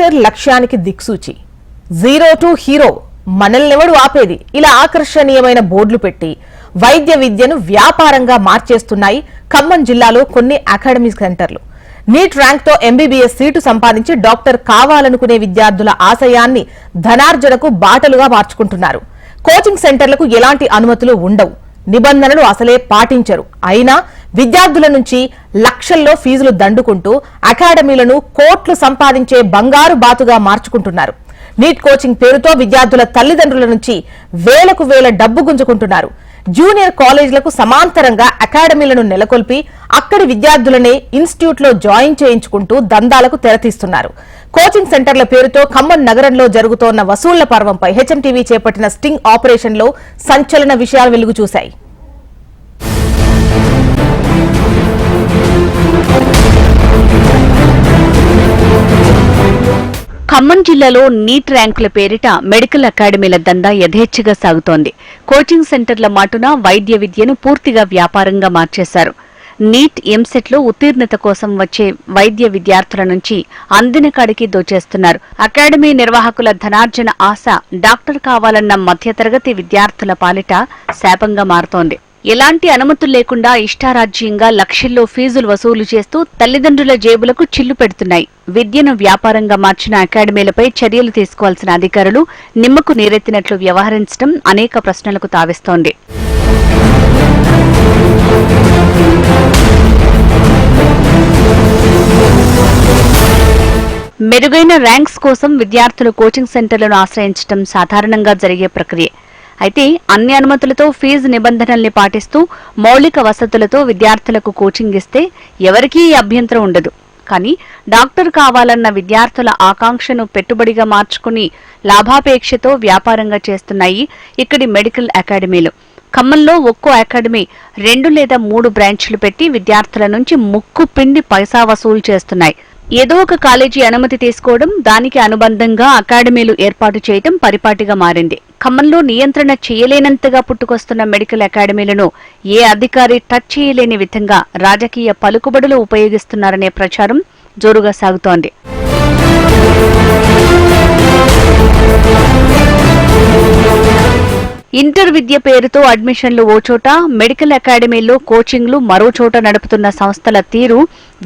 Doctor లక్ష్యానికి దిక్సూచి. Zero to hero మనల్నెవడు ఆపేది? ఇలా ఆకర్షణీయమైన బోర్డులు పెట్టి వైద్య విద్యను వ్యాపారంగా మార్చేస్తున్నాయి ఖమ్మం జిల్లాలో కొన్ని అకాడమీ సెంటర్లు. నీట్ ర్యాంక్తో ఎంబీబీఎస్ సీటు సంపాదించి డాక్టర్ కావాలనుకునే విద్యార్థుల ఆశయాన్ని ధనార్జనకు బాటలుగా మార్చుకుంటున్నారు. కోచింగ్ సెంటర్లకు ఎలాంటి అనుమతులు ఉండవు. నిబంధనలు అసలే పాటించరు. అయినా విద్యార్థుల నుంచి లక్షల్లో ఫీజులు దండుకుంటూ అకాడమీలను కోట్లు సంపాదించే బంగారు బాతుగా మార్చుకుంటున్నారు. నీట్ కోచింగ్ పేరుతో విద్యార్థుల తల్లిదండ్రుల నుంచి వేలకు వేల డబ్బు గుంజుకుంటున్నారు. జూనియర్ కాలేజీలకు సమాంతరంగా అకాడమీలను నెలకొల్పి అక్కడి విద్యార్థులనే ఇన్స్టిట్యూట్లో జాయిన్ చేయించుకుంటూ దందాలకు తెరతీస్తున్నారు. కోచింగ్ సెంటర్ల పేరుతో ఖమ్మం నగరంలో జరుగుతోన్న వసూళ్ళ పర్వంపై హెచ్ఎంటీవీ చేపట్టిన స్టింగ్ ఆపరేషన్లో సంచలన విషయాలు వెలుగు చూశాయి ఖమ్మం జిల్లాలో నీట్ ర్యాంకుల పేరిట మెడికల్ అకాడమీల దందా యథేచ్ఛగా సాగుతోంది. కోచింగ్ సెంటర్ల మాటున వైద్య విద్యను పూర్తిగా వ్యాపారంగా మార్చేశారు. నీట్ ఎంసెట్లో ఉత్తీర్ణత కోసం వచ్చే వైద్య విద్యార్థుల నుంచి అందిన కాడికి దోచేస్తున్నారు. అకాడమీ నిర్వాహకుల ధనార్జన ఆశ డాక్టర్ కావాలన్న మధ్యతరగతి విద్యార్థుల పాలిట శాపంగా మారుతోంది. ఎలాంటి అనుమతులు లేకుండా ఇష్టారాజ్యంగా లక్షల్లో ఫీజులు వసూలు చేస్తూ తల్లిదండ్రుల జేబులకు చిల్లు పెడుతున్నాయి. విద్యను వ్యాపారంగా మార్చిన అకాడమీలపై చర్యలు తీసుకోవాల్సిన అధికారులు నిమ్మకు నీరెత్తినట్లు వ్యవహరించడం అనేక ప్రశ్నలకు తావిస్తోంది. మెరుగైన ర్యాంక్స్ కోసం విద్యార్థులు కోచింగ్ సెంటర్లను ఆశ్రయించడం సాధారణంగా జరిగే ప్రక్రియ. అయితే అన్ని అనుమతులతో ఫీజు నిబంధనల్ని పాటిస్తూ మౌలిక వసతులతో విద్యార్థులకు కోచింగ్ ఇస్తే ఎవరికీ అభ్యంతరం ఉండదు. కానీ డాక్టర్ కావాలన్న విద్యార్థుల ఆకాంక్షను పెట్టుబడిగా మార్చుకుని లాభాపేక్షతో వ్యాపారంగా చేస్తున్నాయి ఇక్కడి మెడికల్ అకాడమీలు. ఖమ్మంలో ఒక్కో అకాడమీ రెండు లేదా మూడు బ్రాంచ్లు పెట్టి విద్యార్థుల నుంచి ముక్కు పిండి పైసా వసూలు చేస్తున్నాయి. ఏదో ఒక కాలేజీ అనుమతి తీసుకోవడం దానికి అనుబంధంగా అకాడమీలు ఏర్పాటు చేయటం పరిపాటిగా మారింది. ఖమ్మంలో నియంత్రణ చేయలేనంతగా పుట్టుకొస్తున్న మెడికల్ అకాడమీలను ఏ అధికారి టచ్ చేయలేని విధంగా రాజకీయ పలుకుబడులు ఉపయోగిస్తున్నారనే ప్రచారం జోరుగా సాగుతోంది. ఇంటర్ విద్య పేరుతో అడ్మిషన్లు ఓ చోట మెడికల్ అకాడమీల్లో కోచింగ్లు మరో చోట నడుపుతున్న సంస్థల తీరు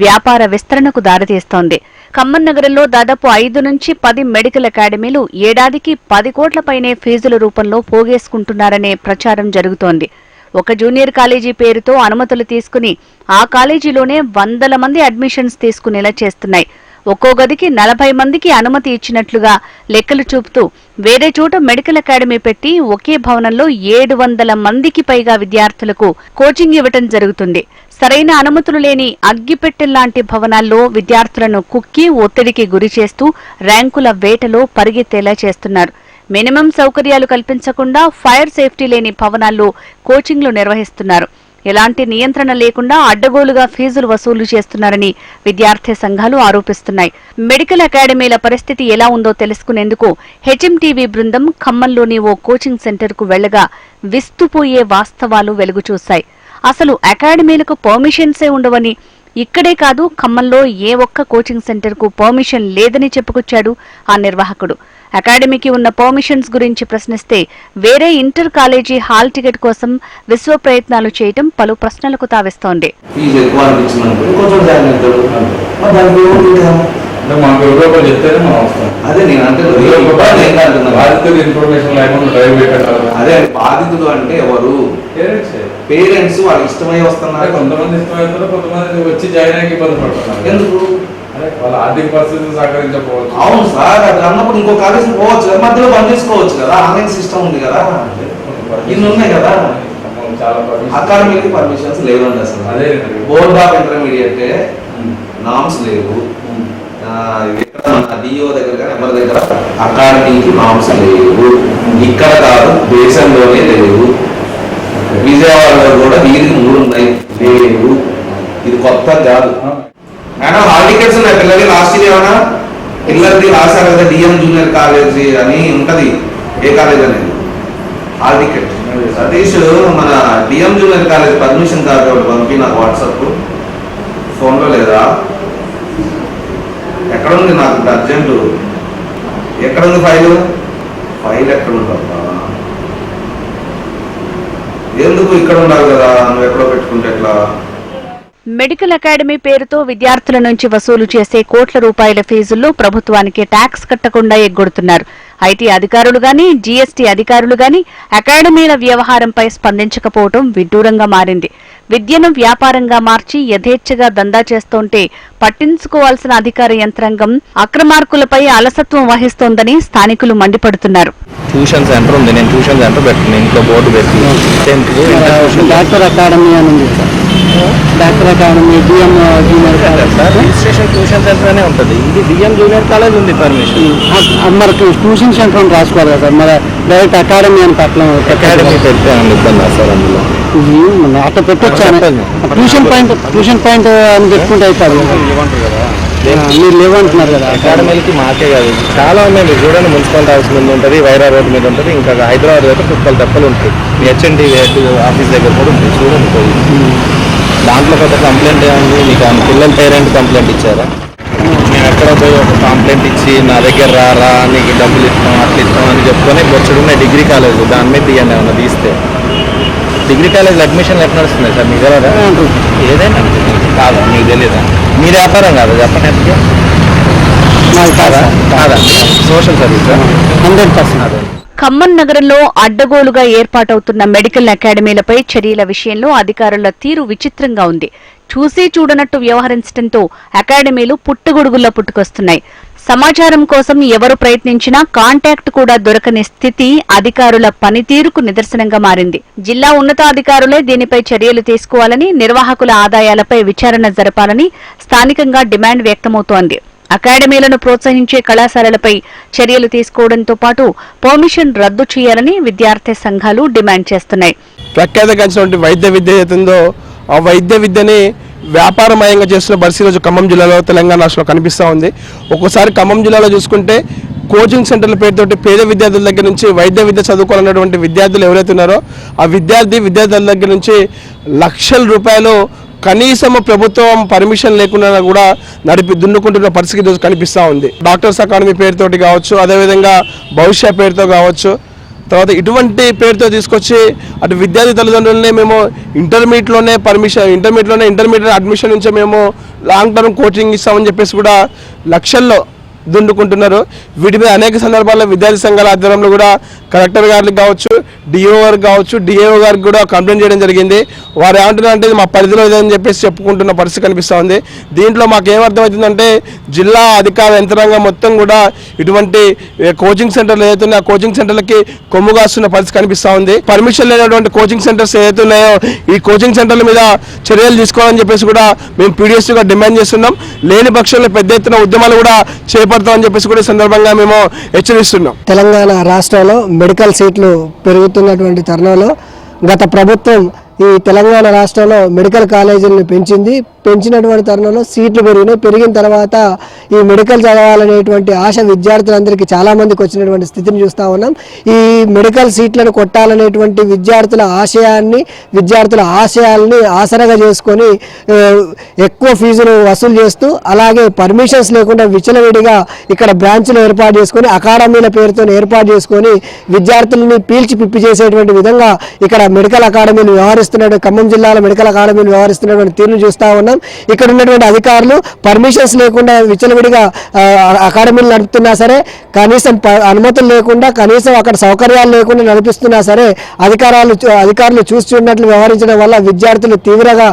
వ్యాపార విస్తరణకు దారితీస్తోంది. ఖమ్మం నగరంలో దాదాపు ఐదు నుంచి పది మెడికల్ అకాడమీలు ఏడాదికి పది కోట్ల పైనే ఫీజుల రూపంలో పోగేసుకుంటున్నారనే ప్రచారం జరుగుతోంది. ఒక జూనియర్ కాలేజీ పేరుతో అనుమతులు తీసుకుని ఆ కాలేజీలోనే వందల మంది అడ్మిషన్స్ తీసుకునేలా చేస్తున్నాయి. ఒక్కో గదికి నలభై మందికి అనుమతి ఇచ్చినట్లుగా లెక్కలు చూపుతూ వేరే చోట మెడికల్ అకాడమీ పెట్టి ఒకే భవనంలో ఏడు వందల మందికి పైగా విద్యార్థులకు కోచింగ్ ఇవ్వటం జరుగుతుంది. సరైన అనుమతులు లేని అగ్గిపెట్టెల్లాంటి భవనాల్లో విద్యార్థులను కుక్కి ఒత్తిడికి గురి చేస్తూ ర్యాంకుల వేటలో పరిగెత్తేలా చేస్తున్నారు. మినిమం సౌకర్యాలు కల్పించకుండా ఫైర్ సేఫ్టీ లేని భవనాల్లో కోచింగ్లు నిర్వహిస్తున్నారు. ఎలాంటి నియంత్రణ లేకుండా అడ్డగోలుగా ఫీజులు వసూలు చేస్తున్నారని విద్యార్థి సంఘాలు ఆరోపిస్తున్నాయి. మెడికల్ అకాడమీల పరిస్థితి ఎలా ఉందో తెలుసుకునేందుకు హెచ్ఎంటీవీ బృందం ఖమ్మంలోని ఓ కోచింగ్ సెంటర్కు వెళ్ళగా విస్తుపోయే వాస్తవాలు వెలుగుచూశాయి. అసలు అకాడమీలకు పర్మిషన్సే ఉండవని ఇక్కడే కాదు ఖమ్మంలో ఏ ఒక్క కోచింగ్ సెంటర్కు పర్మిషన్ లేదని చెప్పుకొచ్చాడు ఆ నిర్వాహకుడు. అకాడమీకి ఉన్న పర్మిషన్స్ గురించి ప్రశ్నిస్తే వేరే ఇంటర్ కాలేజీ హాల్ టికెట్ కోసం విశ్వ ప్రయత్నాలు చేయటం పలు ప్రశ్నలకు తావిస్తోంది. అదే నేను అంటే ఇన్ఫర్మేషన్ లేకుండా డ్రైవ్ అదే బాధితుడు అంటే ఎవరు? పేరెంట్స్ వాళ్ళకి ఇష్టమై వస్తున్నారు. కొంతమంది ఇష్టమవుతారు కొంతమంది వచ్చి జాయిన్ అయ్యి ఇబ్బంది పడుతున్నారు ఎందుకు? వాళ్ళ ఆర్థిక పరిస్థితులు సహకరించకపోవచ్చు. అవును సార్ అది అన్నప్పుడు ఇంకో కాలేజ్ పోవచ్చు మధ్యలో బంద్ చేసుకోవచ్చు కదా ఆన్లైన్ సిస్టమ్ ఉంది కదా. ఇన్ని ఉన్నాయి కదా. చాలా. అకాడమీకి పర్మిషన్స్ లేవండి అసలు అదే బోర్డ్ ఆఫ్ ఇంటర్మీడియట్. నామ్స్ లేవు. డిఓ దగ్గర కానీ ఎవరి దగ్గర? అకాడమీకి నామ్స్ లేవు. ఇక్కడ కాదు దేశంలోనే లేవు. విజయవాడలో కూడా వీరికి మూడు ఉన్నాయి. లేవు. ఇది కొత్త కాదు. మేడం హాల్ టికెట్స్ ఉన్నాయి. పిల్లలకి లాస్ట్ ఇయర్ ఏమైనా పిల్లలది రాశారు కదా డిఎం జూనియర్ కాలేజీ అని ఉంటుంది. ఏ కాలేజ్ అనేది? Hall ticket. సతీష్ మన DM junior college permission card ఒకటి పంపి నాకు వాట్సాప్ ఫోన్లో లేదా? ఎక్కడ ఉంది నాకు అర్జెంటు ఎక్కడ ఉంది ఫైల్ ఫైల్ ఎక్కడ ఉందబ్బా ఎందుకు ఇక్కడ ఉండాలి కదా? నువ్వు ఎక్కడో పెట్టుకుంటే ఎట్లా? మెడికల్ అకాడమీ పేరుతో విద్యార్థుల నుంచి వసూలు చేసే కోట్ల రూపాయల ఫీజుల్లో ప్రభుత్వానికి ట్యాక్స్ కట్టకుండా ఎగ్గొడుతున్నారు. ఐటీ అధికారులు గాని జీఎస్టీ అధికారులు గాని అకాడమీల వ్యవహారంపై స్పందించకపోవడం విడ్డూరంగా మారింది. విద్యను వ్యాపారంగా మార్చి యథేచ్ఛగా దందా చేస్తుంటే పట్టించుకోవాల్సిన అధికార యంత్రాంగం అక్రమార్కులపై అలసత్వం వహిస్తోందని స్థానికులు మండిపడుతున్నారు. ట్యూషన్ సెంటర్ ఉంది. నేను ట్యూషన్ సెంటర్ పెట్టిన. ఇంట్లో బోర్డు పెట్టి డాక్టర్ అకాడమీ అని doctor academy DM junior college. Sir registration tuition centre అనే ఉంటుంది. ఇది డిఎం జూనియర్ కాలేజ్ ఉంది పర్మిషన్. మరి ట్యూషన్ సెంటర్ అని రాసుకోవాలి కదా సార్? మరి డైరెక్ట్ అకాడమీ అని పెట్టడం అకాడమీ ఏమన్నా ఇబ్బంది సార్ అందులో? అట్లా పెట్టొచ్చా. ట్యూషన్ పాయింట్ ట్యూషన్ పాయింట్ అని చెప్పుకుంటే ఇవ్వంటారు కదా? మీరు లేవంటున్నారు కదా. అకాడమీలకి మాకే కాదు. చాలా ఉన్నాయి మీరు చూడండి మున్సిపల్ హౌస్ మీద ఉంటుంది వైరా రోడ్ మీద ఉంటుంది ఇంకా హైదరాబాద్ అయితే కుక్కలు తప్పలు ఉంటాయి. మీ హెచ్ఎన్టీ ఆఫీస్ దగ్గర కూడా ఉంటుంది చూడండి దాంట్లో కొత్త కంప్లైంట్ ఏముంది? మీకు పిల్లల పేరెంట్ కంప్లైంట్ ఇచ్చారా? ఎక్కడ పోయి ఒక కంప్లైంట్ ఇచ్చి నా దగ్గర రా రా నీకు డబ్బులు ఇస్తాం అట్లా ఇస్తాం అని చెప్పుకొని బొచ్చుడున్నాయి డిగ్రీ కాలేజ్. దాని మీద తీయండి ఏమన్నా తీస్తే. డిగ్రీ కాలేజ్ అడ్మిషన్ ఎట్లా నడుస్తున్నాయి సార్? మీకు తెలియదా ఏదైనా కాదా? మీకు తెలియదా మీ వ్యాపారం కాదా? చెప్పండి కాదా? కాదా? Social service? Hundred percent. అదే. ఖమ్మం నగరంలో అడ్డగోలుగా ఏర్పాటవుతున్న మెడికల్ అకాడమీలపై చర్యల విషయంలో అధికారుల తీరు విచిత్రంగా ఉంది. చూసి చూడనట్టు వ్యవహరించడంతో అకాడమీలు పుట్టగొడుగుల్లో పుట్టుకొస్తున్నాయి. సమాచారం కోసం ఎవరు ప్రయత్నించినా కాంటాక్ట్ కూడా దొరకని స్థితి అధికారుల పనితీరుకు నిదర్శనంగా మారింది. జిల్లా ఉన్నతాధికారులే దీనిపై చర్యలు తీసుకోవాలని నిర్వాహకుల ఆదాయాలపై విచారణ జరపాలని స్థానికంగా డిమాండ్ వ్యక్తమవుతోంది. అకాడమీలను ప్రోత్సహించే కళాశాలలపై చర్యలు తీసుకోవడంతో పాటు పర్మిషన్ రద్దు చేయాలని విద్యార్థి సంఘాలు డిమాండ్ చేస్తున్నాయి. ప్రఖ్యాత వైద్య విద్య వైద్య విద్యని వ్యాపారమయంగా చేస్తున్న పరిస్థితి రోజు ఖమ్మం జిల్లాలో తెలంగాణ రాష్ట్రంలో కనిపిస్తూ ఉంది. ఒక్కోసారి ఖమ్మం జిల్లాలో చూసుకుంటే కోచింగ్ సెంటర్ల పేరుతోటి పేద విద్యార్థుల దగ్గర నుంచి వైద్య విద్య చదువుకోవాలన్నటువంటి విద్యార్థులు ఎవరైతే ఉన్నారో ఆ విద్యార్థి విద్యార్థుల దగ్గర నుంచి లక్షల రూపాయలు కనీసం ప్రభుత్వం పర్మిషన్ లేకుండా కూడా నడిపి దున్నుకుంటున్న పరిస్థితి కనిపిస్తూ ఉంది. డాక్టర్స్ అకాడమీ పేరుతోటి కావచ్చు అదేవిధంగా భవిష్య పేరుతో కావచ్చు తర్వాత ఇటువంటి పేరుతో తీసుకొచ్చి అటు విద్యార్థి తల్లిదండ్రులనే మేము ఇంటర్మీడియట్లోనే పర్మిషన్ ఇంటర్మీడియట్లోనే ఇంటర్మీడియట్ అడ్మిషన్ నుంచే మేము లాంగ్ టర్మ్ కోచింగ్ ఇస్తామని చెప్పేసి కూడా లక్షల్లో దుండుకుంటున్నారు. వీటిపై అనేక సందర్భాల్లో విద్యార్థి సంఘాల ఆధ్వర్యంలో కూడా కలెక్టర్ గారికి కావచ్చు డిఓ కావచ్చు డిఏఓ గారికి కూడా కంప్లైంట్ చేయడం జరిగింది. వారు ఏమంటున్నారు అంటే మా పరిధిలో లేదని చెప్పేసి చెప్పుకుంటున్న పరిస్థితి కనిపిస్తూ ఉంది. దీంట్లో మాకేమర్థమవుతుందంటే జిల్లా అధికార యంత్రాంగం మొత్తం కూడా ఇటువంటి కోచింగ్ సెంటర్లు ఏదైతే ఆ కోచింగ్ సెంటర్లకి కొమ్ము కాస్తున్న పరిస్థితి కనిపిస్తూ ఉంది. పర్మిషన్ లేనటువంటి కోచింగ్ సెంటర్స్ ఏదైతే ఉన్నాయో ఈ కోచింగ్ సెంటర్ల మీద చర్యలు తీసుకోవాలని చెప్పేసి కూడా మేము పీడిఎస్గా డిమాండ్ చేస్తున్నాం. లేని పక్షంలో పెద్ద ఎత్తున ఉద్యమాలు కూడా చేపడతామని చెప్పేసి కూడా సందర్భంగా మేము హెచ్చరిస్తున్నాం. తెలంగాణ రాష్ట్రంలో మెడికల్ సీట్లు జరుగుతున్నటువంటి తరుణంలో గత ప్రభుత్వం ఈ తెలంగాణ రాష్ట్రంలో మెడికల్ కాలేజీలను పెంచింది. పెంచినటువంటి తరుణంలో సీట్లు పెరిగినాయి. పెరిగిన తర్వాత ఈ మెడికల్ చదవాలనేటువంటి ఆశ విద్యార్థులందరికీ చాలా మందికి వచ్చినటువంటి స్థితిని చూస్తూ ఉన్నాం. ఈ మెడికల్ సీట్లను కొట్టాలనేటువంటి విద్యార్థుల ఆశయాన్ని విద్యార్థుల ఆశయాల్ని ఆసరగా చేసుకొని ఎక్కువ ఫీజులు వసూలు చేస్తూ అలాగే పర్మిషన్స్ లేకుండా విచలవిడిగా ఇక్కడ బ్రాంచ్లు ఏర్పాటు చేసుకొని అకాడమీల పేరుతో ఏర్పాటు చేసుకొని విద్యార్థులని పీల్చి పిప్పి చేసేటువంటి విధంగా ఇక్కడ మెడికల్ అకాడమీలు వ్యవహరిస్తున్నాడు. ఖమ్మం జిల్లాలో మెడికల్ అకాడమీని వ్యవహరిస్తున్నటువంటి తీరును చూస్తూ ఉన్నాం. ఇక్కడ ఉన్నటువంటి అధికారులు పర్మిషన్స్ లేకుండా విచలవిడిగా అకాడమీలు నడుపుతున్నా సరే కనీసం ప- అనుమతులు లేకుండా కనీసం అక్కడ సౌకర్యాలు లేకుండా నడిపిస్తున్నా సరే అధికారాలు చూ- అధికారులు చూసి చూడనట్లు వ్యవహరించడం వల్ల విద్యార్థులు తీవ్రంగా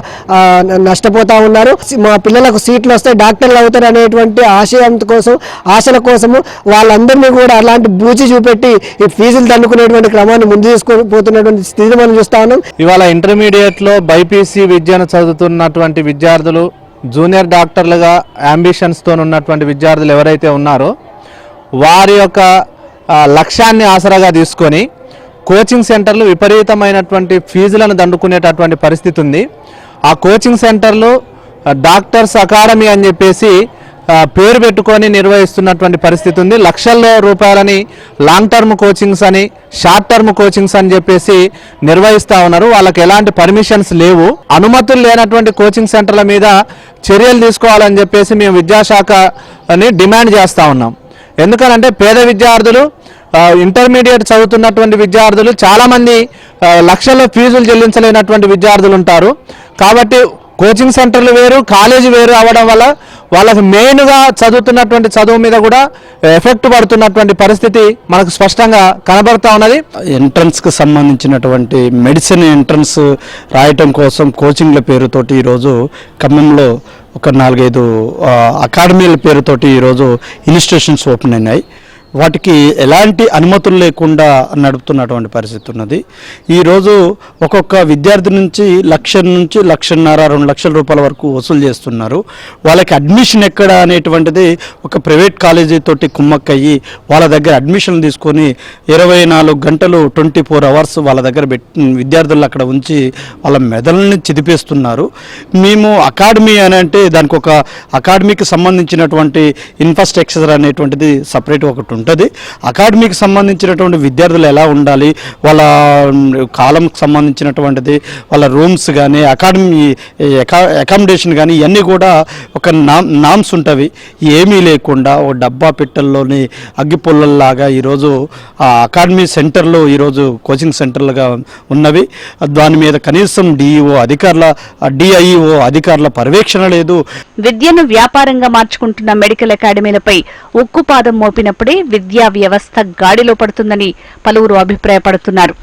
నష్టపోతూ నష్టపోతా ఉన్నారు. మా పిల్లలకు సీట్లు వస్తే డాక్టర్లు అవుతారు అనేటువంటి ఆశయం కోసం ఆశల కోసము వాళ్ళందరినీ కూడా అలాంటి బూచి చూపెట్టి ఈ ఫీజులు తన్నుకునేటువంటి క్రమాన్ని ముందు తీసుకొని పోతున్నటువంటి స్థితిని మనం చూస్తా ఉన్నాం. ఇవాళ ఇంటర్మీడియట్లో బైపీసీ విద్యను చదువుతున్నటువంటి విద్యార్థులు జూనియర్ డాక్టర్లుగా అంబిషన్స్తో ఉన్నటువంటి విద్యార్థులు ఎవరైతే ఉన్నారో వారి యొక్క లక్ష్యాన్ని ఆసరాగా తీసుకొని కోచింగ్ సెంటర్లు విపరీతమైనటువంటి ఫీజులను దండుకునేటటువంటి పరిస్థితి ఉంది. ఆ కోచింగ్ సెంటర్లు డాక్టర్స్ అకాడమీ అని చెప్పేసి పేరు పెట్టుకొని నిర్వహిస్తున్నటువంటి పరిస్థితి ఉంది. లక్షల్లో రూపాయలని లాంగ్ టర్మ్ కోచింగ్స్ అని షార్ట్ టర్మ్ కోచింగ్స్ అని చెప్పేసి నిర్వహిస్తా ఉన్నారు. వాళ్ళకి ఎలాంటి పర్మిషన్స్ లేవు. అనుమతులు లేనటువంటి కోచింగ్ సెంటర్ల మీద చర్యలు తీసుకోవాలని చెప్పేసి మేము విద్యాశాఖని డిమాండ్ చేస్తా ఉన్నాం. ఎందుకనంటే పేద విద్యార్థులు ఇంటర్మీడియట్ చదువుతున్నటువంటి విద్యార్థులు చాలామంది లక్షల్లో ఫీజులు చెల్లించలేనటువంటి విద్యార్థులు ఉంటారు. కాబట్టి కోచింగ్ సెంటర్లు వేరు కాలేజీ వేరు అవ్వడం వల్ల వాళ్ళకి మెయిన్గా చదువుతున్నటువంటి చదువు మీద కూడా ఎఫెక్ట్ పడుతున్నటువంటి పరిస్థితి మనకు స్పష్టంగా కనబడుతూ ఉన్నది. ఎంట్రన్స్కి సంబంధించినటువంటి మెడిసిన్ ఎంట్రన్స్ రాయటం కోసం కోచింగ్ల పేరుతోటి ఈరోజు ఖమ్మంలో ఒక నాలుగైదు అకాడమీల పేరుతోటి ఈరోజు ఇన్స్టిట్యూషన్స్ ఓపెన్ అయినాయి. వాటికి ఎలాంటి అనుమతులు లేకుండా నడుపుతున్నటువంటి పరిస్థితి ఉన్నది. ఈరోజు ఒక్కొక్క విద్యార్థి నుంచి లక్ష నుంచి లక్షన్నర రెండు లక్షల రూపాయల వరకు వసూలు చేస్తున్నారు. వాళ్ళకి అడ్మిషన్ ఎక్కడ అనేటువంటిది ఒక ప్రైవేట్ కాలేజీ తోటి కుమ్మక్కయ్యి వాళ్ళ దగ్గర అడ్మిషన్ తీసుకొని ఇరవై నాలుగు గంటలు ట్వంటీ ఫోర్ అవర్స్ వాళ్ళ దగ్గర పెట్టి విద్యార్థులు అక్కడ ఉంచి వాళ్ళ మెదళ్ళని చిదిపేస్తున్నారు. మేము అకాడమీ అని అంటే దానికి ఒక అకాడమీకి సంబంధించినటువంటి ఇన్ఫ్రాస్ట్రక్చర్ అనేటువంటిది సపరేట్ ఒకటి ఉంటుంది. అకాడమీకి సంబంధించినటువంటి విద్యార్థులు ఎలా ఉండాలి? వాళ్ళ కాలంకి సంబంధించినటువంటిది వాళ్ళ రూమ్స్ కానీ అకాడమీ అకామిడేషన్ కానీ ఇవన్నీ కూడా ఒక నామ్ నామ్స్ ఉంటాయి ఏమీ లేకుండా ఒక డబ్బా పెట్టెల్లోని అగ్గిపుల్లల్లాగా ఈరోజు ఆ అకాడమీ సెంటర్లు ఈరోజు కోచింగ్ సెంటర్లుగా ఉన్నవి. దాని మీద కనీసం డిఈఓ అధికారుల డిఐఓ అధికారుల పర్యవేక్షణ లేదు. విద్యను వ్యాపారంగా మార్చుకుంటున్న మెడికల్ అకాడమీలపై ఉక్కుపాదం మోపినప్పుడే విద్యా వ్యవస్థ గాడిలో పడుతుందని పలువురు అభిప్రాయపడుతున్నారు.